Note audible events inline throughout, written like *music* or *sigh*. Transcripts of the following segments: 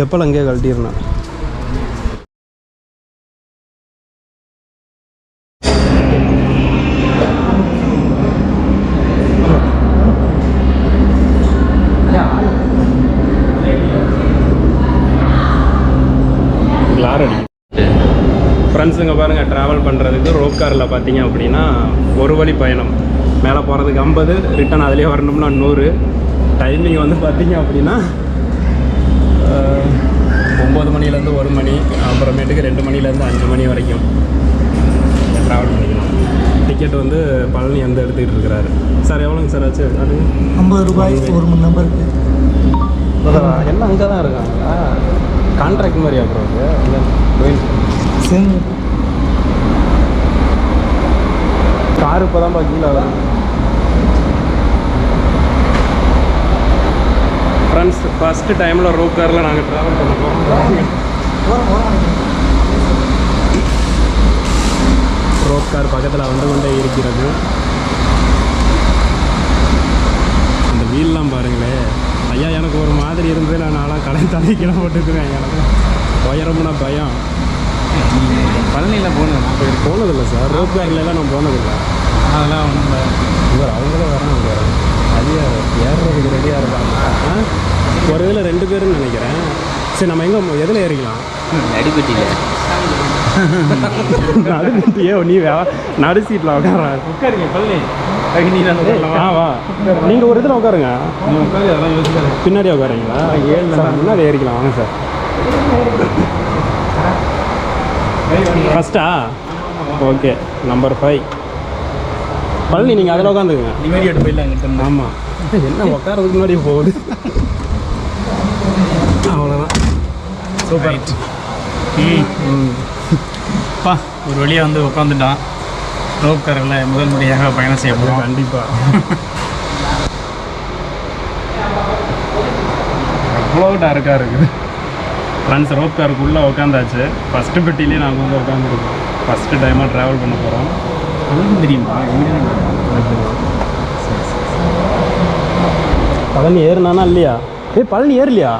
செப்பல் அங்கேயே அடி ஃப்ரெண்ட்ஸுங்க பாருங்கள் ட்ராவல் பண்ணுறதுக்கு ரோப் காரில் பார்த்தீங்க அப்படின்னா ஒரு வழி பயணம். மேலே போகிறதுக்கு ஐம்பது ரிட்டன் அதுலேயே வரணும்னா நூறு. டைமிங் வந்து பார்த்தீங்க அப்படின்னா ஒம்பது மணிலேருந்து ஒரு மணி அப்புறமேட்டுக்கு ரெண்டு மணிலேருந்து அஞ்சு மணி வரைக்கும் ட்ராவல் பண்ணிக்கணும். டிக்கெட் வந்து பழனி வந்து எடுத்துக்கிட்டு இருக்கிறாரு. சார் எவ்வளோங்க சார் ஆச்சு? அது ஐம்பது ரூபாய் ஒரு மணி நம்பருக்கு எல்லாம் அங்கே தான் இருக்காங்களா? கான்ட்ராக்ட் மாதிரி அப்புறம் கோயில் சேர்ந்து கார் இப்போ தான் கீழே ஃப்ரெண்ட்ஸ் ஃபஸ்ட்டு டைமில் ரோப் காரில் நாங்கள் ட்ராவல் பண்ண போகிறோம் ரோப் கார் பக்கத்தில் வந்து கொண்டே இருக்கிறது. இந்த வீல்லாம் பாருங்களே. ஐயா எனக்கு ஒரு மாதிரி இருந்து நான் நாளாக கடை தலைக்கெல்லாம் போட்டுக்கிறேன் எனக்கு உயரமுனா பயம். பழனியில் போகணும் நான் போயிருக்கேன் போனதில்லை சார். ரோப் கார்லாம் நான் போனதில்லை. அதெல்லாம் ஒன்றும் இவர் அவங்களும் வராங்க அதிக ஏறுறதுக்கு ரெடியாக இருக்காங்க. ஆ? ஒரு இதில் ரெண்டு பேருன்னு நினைக்கிறேன். சரி நம்ம எங்கே எதில் ஏறிக்கலாம்? நடிப்பட்டியில். *laughs* நடுக்கிட்டியே நீ வே நடு சீட்டில் உட்கார? உட்காருங்க தான் ஆ வா நீங்கள் ஒரு இதில் உட்காருங்க. நீ உட்காரு அதெல்லாம் யோசிக்காது பின்னாடி உட்காருங்களா ஏழு முன்னாடி ஏறிக்கலாம். வாங்க சார். ஃபஸ்ட்டா ஓகே நம்பர் ஃபைவ் பழனி நீங்கள் அதில் உட்காந்துக்குங்க நீ வீடியோ போயிடலாம் ஆமாம் என்ன உட்காரதுக்கு முன்னாடி போகுது? அவ்வளோதான் சூப்பர். ம். பா ஒரு வழியாக வந்து உட்காந்துட்டான் ரோப் காரில் முதல் முறையாக பயணம் செய்ய போகிறோம் கண்டிப்பாக அவ்வளோ டார்க்காக இருக்குது. ஃப்ரெண்ட்ஸ் ரோப் காருக்குள்ளே உட்காந்தாச்சு. ஃபஸ்ட்டு பெட்டிலே நாங்கள் வந்து உட்காந்துருக்கோம் ஃபஸ்ட்டு டைமாக ட்ராவல் பண்ண போகிறோம் உங்களுக்கு தெரியுமா? பழனி ஏறுனானா இல்லையா? ஏய் பழனி ஏறலையா?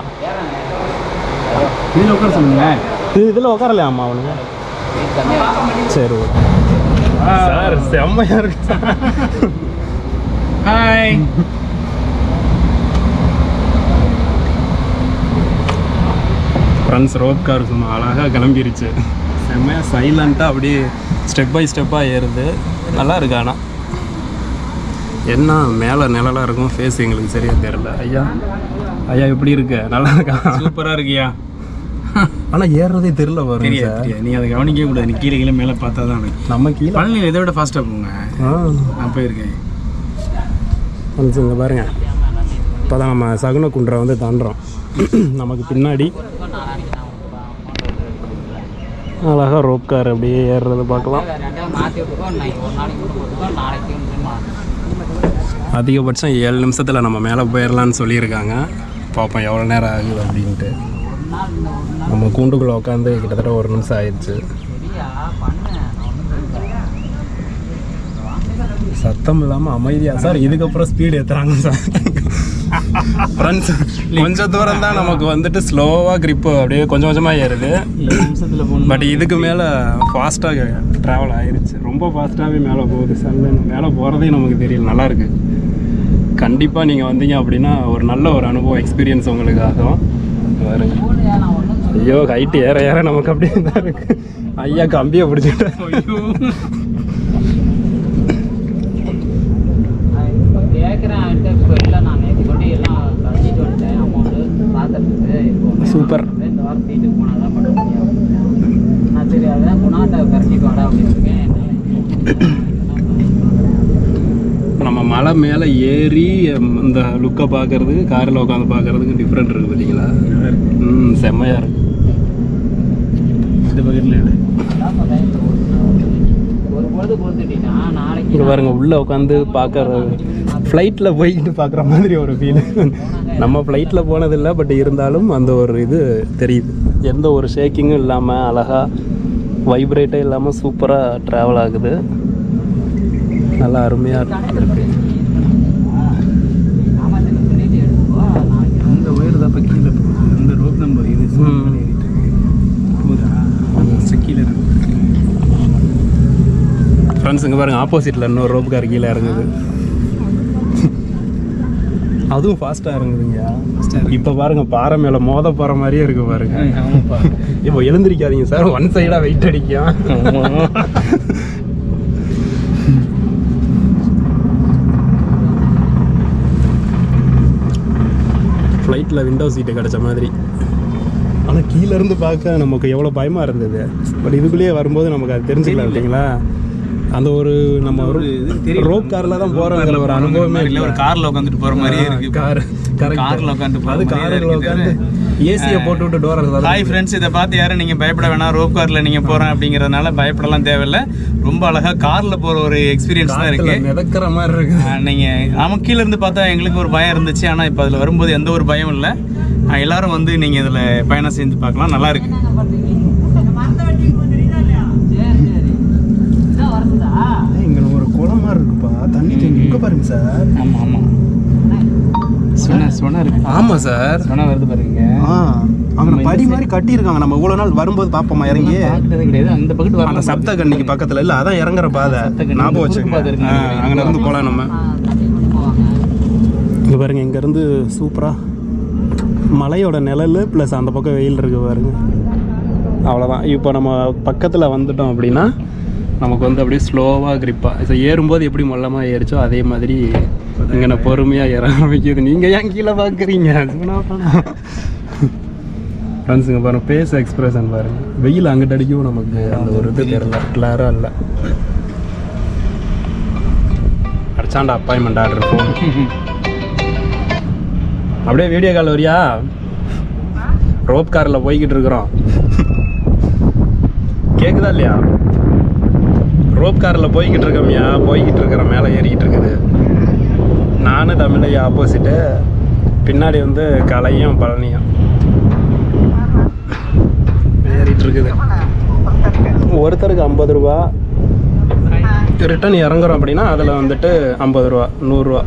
இதில் உட்கார சொல்லுங்களேன் இது இதில் உட்காரலையாம்மா அவனுங்க? சரி ஓகே சார் செம்மையாக இருக்கு. ஹாய் ஃப்ரெண்ட்ஸ் ரோப் கார் சும்மா அழகாக கிளம்பிருச்சு. செம்மையாக சைலண்ட்டாக அப்படியே ஸ்டெப் பை ஸ்டெப்பாக ஏறுது. நல்லா இருக்கு ஆனால் என்ன மேலே நிழலாக இருக்கும் ஃபேஸ் எங்களுக்கு சரியாக தெரியல. ஐயா ஐயா எப்படி இருக்கு? நல்லா இருக்கா? சூப்பராக இருக்கியா? ஆனால் ஏறுறதே தெரியல வரும் தெரியாது நீ அதை கவனிக்கவே கூடாது. நீ கீழே கீழே மேலே பார்த்தா தான் நம்ம கீழே பழனியில் இதை விட ஃபாஸ்ட்டாக போங்க. நான் போயிருக்கேன். இங்கே பாருங்க. இப்போ தான் நம்ம சகுன குன்றை வந்து தாண்டுறோம் *clears throat* நமக்கு பின்னாடி அழகாக ரோப் கார் அப்படியே ஏறுறது பார்க்கலாம். அதிகபட்சம் ஏழு நிமிஷத்தில் நம்ம மேலே போயிடலான்னு சொல்லியிருக்காங்க. பார்ப்போம் எவ்வளோ நேரம் ஆகுது அப்படின்ட்டு. நம்ம கூண்டுக்குள்ளே உட்காந்து கிட்டத்தட்ட ஒரு நிமிஷம் ஆயிடுச்சு. சத்தம் இல்லாமல் அமைதியாக சார் இதுக்கப்புறம் ஸ்பீடு ஏற்றுறாங்க சார். ஃப்ரெண்ட்ஸ் கொஞ்சம் தூரம் தான் நமக்கு வந்துட்டு ஸ்லோவாக grip அப்படியே கொஞ்சம் கொஞ்சமாக ஏறுது. பட் இதுக்கு மேலே ஃபாஸ்ட்டாக ட்ராவல் ஆயிருச்சு. ரொம்ப ஃபாஸ்ட்டாகவே மேலே போகுது சல்ல மேலே போகிறதே நமக்கு தெரியல. நல்லா இருக்கு. கண்டிப்பாக நீங்கள் வந்தீங்க அப்படின்னா ஒரு நல்ல ஒரு அனுபவம் எக்ஸ்பீரியன்ஸ் உங்களுக்கு ஆகும் பாருங்க. ஐயோ ஹைட்டு ஏற ஏற நமக்கு அப்படியே தான் இருக்கு. ஐயா கம்பியை பிடிச்சிட்டேன் சூப்பர் இந்த வாரம் சீட்டுக்கு போனால் தான் பண்ண முடியும் அதான் குணாட்ட கரண்டிட்டு வாடா அப்படின்னு நம்ம மலை மேலே ஏறி இந்த லுக்கை பார்க்கறதுக்கு காரில் உட்காந்து பார்க்கறதுக்கு டிஃப்ரெண்ட் இருக்குது பார்த்தீங்களா ம் செம்மையாக இருக்கு. இந்த பக்கத்தில் இங்கே பாருங்க உள்ளே உட்காந்து பார்க்கறது ஃப்ளைட்டில் போய்கிட்டு பார்க்குற மாதிரி ஒரு ஃபீல் நம்ம ஃப்ளைட்டில் போனதில்லை பட் இருந்தாலும் அந்த ஒரு இது தெரியுது. எந்த ஒரு ஷேக்கிங்கும் இல்லாமல் அழகாக வைப்ரேட்டே இல்லாமல் சூப்பராக ட்ராவல் ஆகுது. நல்லா அருமையாக இருக்கு. இந்த ஒயர் தான் இப்போ கீழே போகுது. இந்த ரோப் நம்பர் இது கீழே ஃப்ரெண்ட்ஸ் இங்கே ஆப்போசிட்டில் இன்னொரு ரோப்புக்கார் கீழே இறங்குது. அதுவும் ஃபாஸ்ட்டாக இறங்குதுங்க. இப்போ பாருங்க பாறை மேலே மோத போகிற மாதிரியே இருக்கு பாருங்க. இப்போ எழுந்திருக்காதீங்க சார் ஒன் சைடாக வெயிட் அடிக்கும். ஃப்ளைட்டில் விண்டோ சீட்டு கிடைச்ச மாதிரி. ஆனால் கீழ இருந்து பார்க்க நமக்கு எவ்வளோ பயமாக இருந்தது. பட் இதுக்குள்ளேயே வரும்போது நமக்கு அது தெரிஞ்சுக்கலாம் இல்லைங்களா அந்த ஒரு நம்ம ஒரு ரோப் காரில் தான் போகிறோம் ஒரு அனுபவமே இல்லை. ஒரு காரில் உட்காந்துட்டு போகிற மாதிரியே இருக்கு கார் காரில் உட்காந்து அது காரில் உட்காந்து ஏசியை போட்டு விட்டு டோர் ஹாய் ஃப்ரெண்ட்ஸ் இதை பார்த்து யாரும் நீங்கள் பயப்பட வேணாம். ரோப் காரில் நீங்கள் போகிறேன் அப்படிங்கிறதுனால பயப்படலாம் தேவையில்லை. ரொம்ப அழகாக காரில் போகிற ஒரு எக்ஸ்பீரியன்ஸ் தான் இருக்கு. மிதக்கிற மாதிரி இருக்கு. ஆஹ் நீங்க நமக்கு கீழ இருந்து பார்த்தா எங்களுக்கு ஒரு பயம் இருந்துச்சு. ஆனா இப்போ அதுல வரும்போது எந்த ஒரு பயம் இல்லை. எல்லாரும் வந்து நீங்க இதுல பயணம் செஞ்சு பார்க்கலாம். நல்லா இருக்கு சரி சரி இதான் வருதா இங்கே ஒரு குளம் மாதிரி இருக்குப்பா தண்ணி தேங்கி இங்கே பாருங்க சார். ஆமா ஆமா. சொன்ன சொன்ன இருக்கு. ஆமாம் சார். சொன்ன வருது பாருங்க. ஆ அவங்க படி மாதிரி கட்டியிருக்காங்க. நம்ம இவ்வளோ நாள் வரும்போது பார்ப்போமா இறங்கி? பார்த்ததே கிடையாது. அந்த பக்கத்து அந்த சப்த கண்ணிக்கு பக்கத்தில் இல்லை. அதான் இறங்குற பாதை. ஞாபகம் வச்சுங்க. அங்கே இருந்து போகலாம் நம்ம. இங்கே பாருங்க இங்கேருந்து சூப்பராக மலையோட நிழல் ப்ளஸ் அந்த பக்கம் வெயில் இருக்கு பாருங்க. அவ்வளோதான் இப்போ நம்ம பக்கத்தில் வந்துட்டோம் அப்படின்னா நமக்கு வந்து அப்படியே ஸ்லோவாக கிரிப்பாக ஸோ ஏறும்போது எப்படி மொல்லமாக ஏறிச்சோ அதே மாதிரி இங்கே நான் பொறுமையாக ஏற ஆரம்பிக்குது. நீங்கள் ஏன் கீழே பார்க்குறீங்க ஃப்ரெண்ட்ஸுங்க பாருங்கள் பேஸ் எக்ஸ்பிரஷன் பாருங்கள் வெயில் அங்கிட்ட அடிக்கவும் நமக்கு அந்த ஒரு இது தெரியல கிளாராக இல்லை. அடிச்சாண்டா அப்பாயின்மெண்ட் ஆர்டர் ஃபோன் அப்படியே வீடியோ கால் வரியா? ரோப் காரில் போய்கிட்டு இருக்கிறோம். கேட்குதா இல்லையா? ரோப் காரில் போய்கிட்டு இருக்கோம்யா. போய்கிட்டு இருக்கிற மேலே ஏறிக்கிட்டு இருக்குது. நானும் தமிழையா ஆப்போசிட்டு பின்னாடி வந்து கலையும் பழனியும். ஏறிட்டு இருக்குது. ஒருத்தருக்கு ஐம்பது ரூபா. ரிட்டன் இறங்குறோம் அப்படின்னா அதில் வந்துட்டு ஐம்பது ரூபா நூறுரூவா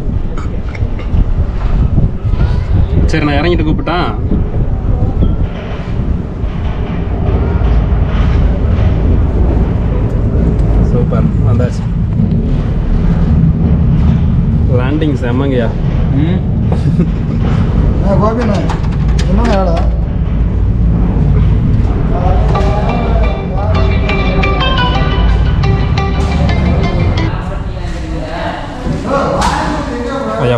சரி நான் இறங்கிட்டு கூப்பிட்டான் சூப்பர் வந்தாச்சு. லேண்டிங் செம்மங்கய்யா. ம். கோபிண்ணா என்ன வேலை? ஐயா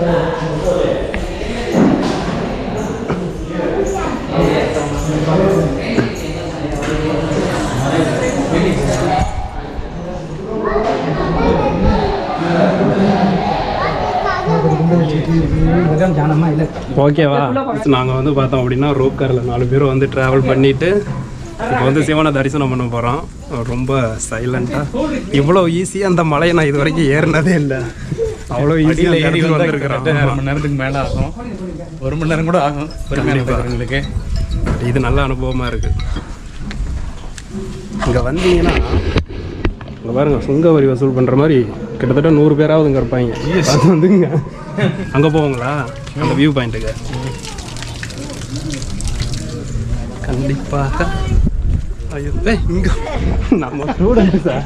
ஓகேவா நாங்கள் வந்து பார்த்தோம் அப்படின்னா ரோப் காரில் நாலு பேரும் வந்து ட்ராவல் பண்ணிட்டு இப்போ வந்து சிவனை தரிசனம் பண்ண போகிறோம் ரொம்ப சைலண்ட்டாக இவ்வளோ ஈஸியாக அந்த மலையை நான் இது வரைக்கும் ஏறினதே இல்லை. அவ்வளோ ஏறி ஈஸியாக வந்து வந்துருக்கிறோம். அரை மணி நேரத்துக்கு மேலே ஆகும். ஒரு மணி நேரம் கூட ஆகும். எங்களுக்கு இது நல்ல அனுபவமாக இருக்குது இங்கே வந்தீங்கன்னா இங்கே பாருங்க சுங்க வரி வசூல் பண்ணுற மாதிரி கிட்டத்தட்ட நூறு பேராவது இங்கே இருப்பாங்க அது வந்துங்க. அங்கே போவாங்களா? அந்த வியூ பாயிண்ட்டுக்கு கண்டிப்பாக. ஐயோ இங்கே. நம்ம ஸ்டூடெண்ட் சார்.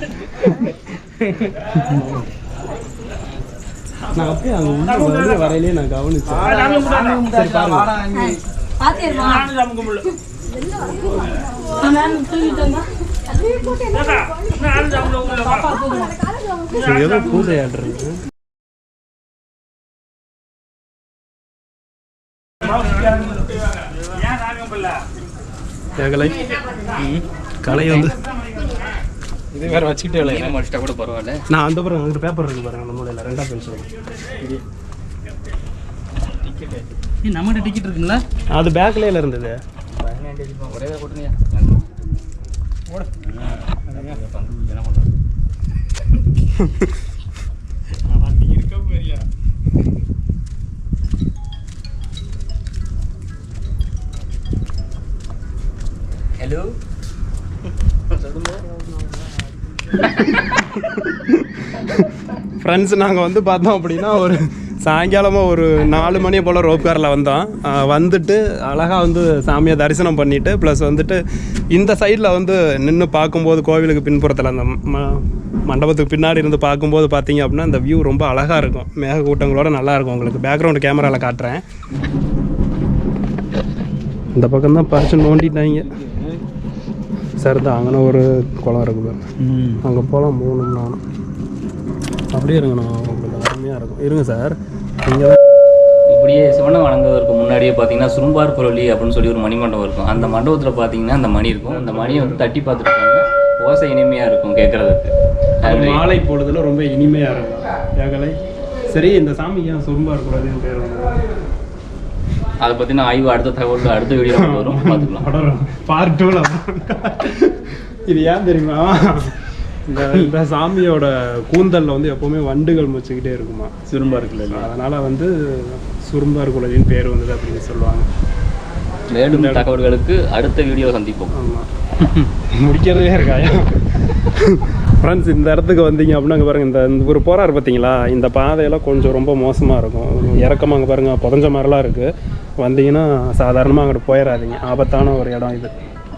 நான் அப்படியே அங்கே உள்ள வந்து வரையிலே நான் கவனிச்சேன். சரி பாருங்க. இது ஏதோ பூஜை ஆடுறது கலை கலை வந்து இது வேற வச்சுக்கிட்டே இல்லை முடிச்சிட்டா கூட பரவாயில்ல நான் அந்த புறம் அங்கிட்டு பேப்பர் இருக்கு பாருங்க அந்த மூலையில் ரெண்டா பென்சில் நம்மகிட்ட டிக்கெட் இருக்குங்களா? அது பேக்லேயே இருந்தது. ஒரே போட்டுங்க ஹலோ ஃப்ரெண்ட்ஸ் நாங்கள் வந்து பார்த்தோம் அப்படின்னா ஒரு சாயங்காலமாக ஒரு நாலு மணி போல் ரோப் காரில் வந்தோம் வந்துட்டு அழகாக வந்து சாமியை தரிசனம் பண்ணிவிட்டு ப்ளஸ் வந்துட்டு இந்த சைடில் வந்து நின்று பார்க்கும்போது கோவிலுக்கு பின்புறத்தில் அந்த ம மண்டபத்துக்கு பின்னாடி இருந்து பார்க்கும்போது பார்த்தீங்க அப்படின்னா அந்த வியூ ரொம்ப அழகாக இருக்கும். மேகக்கூட்டங்களோட நல்லா இருக்கும். உங்களுக்கு பேக்ரவுண்டு கேமராவில் காட்டுறேன். இந்த பக்கம் தான் பறிச்சு நோண்டிட்டாங்க. சார் தான் அங்கே ஒரு குளம் இருக்குது அங்கே போகலாம் மூணு நானும் அப்படியே உங்களுக்கு அருமையாக இருக்கும். இருங்க சார். நீங்கள் இப்படியே சிவனை வணங்குவதற்கு முன்னாடியே பார்த்தீங்கன்னா சுரும்பார் குரலி அப்படின்னு சொல்லி ஒரு மணிமண்டபம் இருக்கும். அந்த மண்டபத்தில் பார்த்தீங்கன்னா அந்த மணி இருக்கும். அந்த மணியை வந்து தட்டி பார்த்துட்டு இருப்பாங்க ஓசை இனிமையாக இருக்கும் கேட்குறதுக்கு மாலை பொழுதுல ரொம்ப இனிமையாக இருக்கும். ஏகலை. சரி இந்த சாமிக்கு ஏன் சுரும்பா இருக்கக்கூடாதுன்னு பேர்? அதை பற்றின ஆய்வு அடுத்த தகவல் அடுத்த வீடியோ வரும். பார்த்துக்கலாம். *laughs* பார்ட் டூவில் இது ஏன் தெரியுமா? இந்த இந்த சாமியோட கூந்தல்ல வந்து எப்பவுமே வண்டுகள் முச்சுக்கிட்டே இருக்குமா? சுரும்பா இருக்குல்ல அதனால வந்து சுரும்பார் குலதின்னு பேர் வந்தது அப்படின்னு சொல்லுவாங்க. மேலும் தகவல்களுக்கு அடுத்த வீடியோ சந்திப்போம். ஆமாம் முடிக்கிறதே இருக்காயா? ஃப்ரெண்ட்ஸ் இந்த இடத்துக்கு வந்தீங்க அப்படின்னா அங்கே பாருங்கள் இந்த ஒரு போறாரு பார்த்தீங்களா இந்த பாதையெல்லாம் கொஞ்சம் ரொம்ப மோசமாக இருக்கும். இறக்கமாக அங்கே பாருங்கள் புதஞ்ச மாதிரிலாம் இருக்குது வந்தீங்கன்னா சாதாரணமாக அங்கிட்டு போயிடாதீங்க ஆபத்தான ஒரு இடம் இது.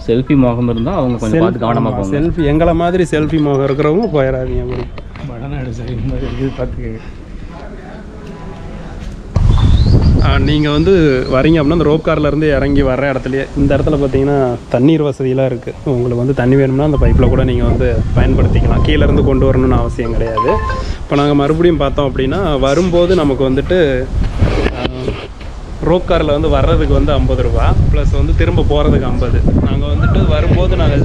செல்ஃபி மோகம் இருந்தால் அவங்க கொஞ்சம் பார்த்து கவனமாக போங்க. செல்ஃபி. எங்களை மாதிரி செல்ஃபி முகம் இருக்கிறவங்க போயிடாதீங்க அப்படி. வடநாடு சரி இந்த மாதிரி இருக்குது பார்த்து நீங்கள் வந்து வரீங்க அப்படின்னா அந்த ரோப் கார்ல இருந்து இறங்கி வர்ற இடத்துலயே இந்த இடத்துல பார்த்தீங்கன்னா தண்ணீர் வசதியெலாம் இருக்குது உங்களுக்கு வந்து தண்ணி வேணும்னா அந்த பைப்பில் கூட நீங்கள் வந்து பயன்படுத்திக்கலாம். கீழ இருந்து கொண்டு வரணும்னு அவசியம் கிடையாது. இப்போ நாங்கள் மறுபடியும் பார்த்தோம் அப்படின்னா வரும்போது நமக்கு வந்துட்டு ரோப் காரில் வந்து வர்றதுக்கு வந்து ஐம்பது ரூபா ப்ளஸ் வந்து திரும்ப போகிறதுக்கு ஐம்பது. நாங்கள் வந்துட்டு வரும்போது நாங்கள்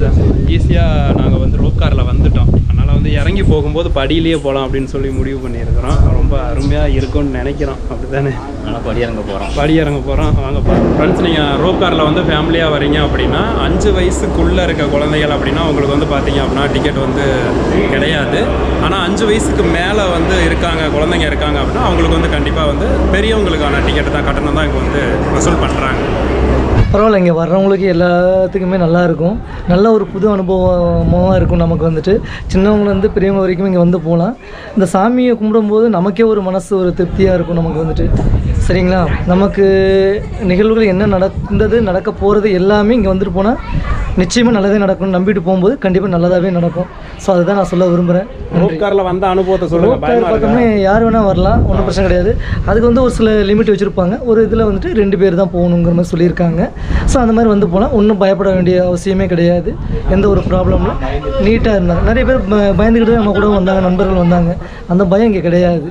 ஈஸியாக நாங்கள் வந்து ரோப் காரில் வந்துட்டோம். அதனால் வந்து இறங்கி போகும்போது படியிலேயே போகலாம் அப்படின்னு சொல்லி முடிவு பண்ணியிருக்கிறோம். ரொம்ப அருமையாக இருக்கும்னு நினைக்கிறோம். அப்படி தானே நல்லா படியிறங்க போகிறோம் படி இறங்க போகிறோம் வாங்க ஃப்ரெண்ட்ஸ் நீங்கள் ரோப் காரில் வந்து ஃபேமிலியாக வரீங்க அப்படின்னா அஞ்சு வயசுக்குள்ளே இருக்க குழந்தைகள் அப்படின்னா உங்களுக்கு வந்து பார்த்தீங்க அப்படின்னா டிக்கெட் வந்து கிடையாது. ஆனால் அஞ்சு வயசுக்கு மேலே வந்து இருக்காங்க குழந்தைங்க இருக்காங்க அப்படின்னா அவங்களுக்கு வந்து கண்டிப்பாக வந்து பெரியவங்களுக்கான டிக்கெட் தான் கட்டணம் தான் இங்கே வந்து வசூல் பண்ணுறாங்க பரவாயில்ல இங்கே வர்றவங்களுக்கு எல்லாத்துக்குமே நல்லா இருக்கும். நல்ல ஒரு புது அனுபவமாக இருக்கும் நமக்கு வந்துட்டு. சின்னவங்கலேருந்து பெரியவங்க வரைக்கும் இங்கே வந்து போகலாம். இந்த சாமியை கும்பிடும்போது நமக்கே ஒரு மனசு ஒரு திருப்தியாக இருக்கும் நமக்கு வந்துட்டு. சரிங்களா? நமக்கு நிகழ்வுகள் என்ன நடந்தது நடக்க போகிறது எல்லாமே இங்கே வந்துட்டு போனால் நிச்சயமாக நல்லதே நடக்கும் நம்பிட்டு போகும்போது கண்டிப்பாக நல்லதாகவே நடக்கும். ஸோ அதுதான் நான் சொல்ல விரும்புகிறேன் காரில் வந்த அனுபவத்தை சொல்லுங்கள் ரோப் கார் பார்த்தோம்னா யார் வேணால் வரலாம். ஒன்றும் பிரச்சனை கிடையாது. அதுக்கு வந்து ஒரு சில லிமிட் வச்சுருப்பாங்க. ஒரு இதில் வந்துட்டு ரெண்டு பேர் தான் போகணுங்கிற மாதிரி சொல்லியிருக்காங்க. ஸோ அந்த மாதிரி வந்து போனால் ஒன்றும் பயப்பட வேண்டிய அவசியமே கிடையாது. எந்த ஒரு ப்ராப்ளமும் நீட்டாக இருந்தாங்க. நிறைய பேர் பயந்துக்கிட்டு நம்ம கூட வந்தாங்க. நண்பர்கள் வந்தாங்க. அந்த பயம் இங்கே கிடையாது.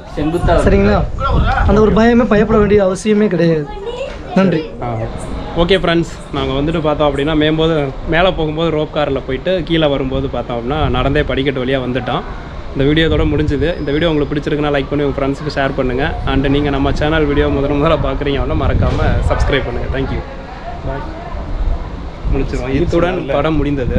சரிங்களா? அந்த ஒரு பயமே பயப்பட வேண்டிய அவசியமே கிடையாது. நன்றி. ஓகே ஃப்ரெண்ட்ஸ் நாங்கள் வந்துட்டு பார்த்தோம் அப்படின்னா மேம்போது மேலே போகும்போது ரோப் காரில் போயிட்டு கீழே வரும்போது பார்த்தோம் அப்படின்னா நடந்தே படிக்கட்டு வழியாக வந்துட்டோம் இந்த வீடியோ இதோட முடிஞ்சுது. இந்த வீடியோ உங்களுக்கு பிடிச்சிருக்குன்னா லைக் பண்ணி உங்கள் ஃப்ரெண்ட்ஸுக்கு ஷேர் பண்ணுங்கள் அண்ட் நீங்கள் நம்ம சேனல் வீடியோ முதல் முதல்ல பார்க்குறீங்க அப்படின்னா மறக்காமல் சப்ஸ்கிரைப் பண்ணுங்கள் தேங்க்யூ பாய் முடிச்சிருவோம். இத்துடன் படம் முடிந்தது.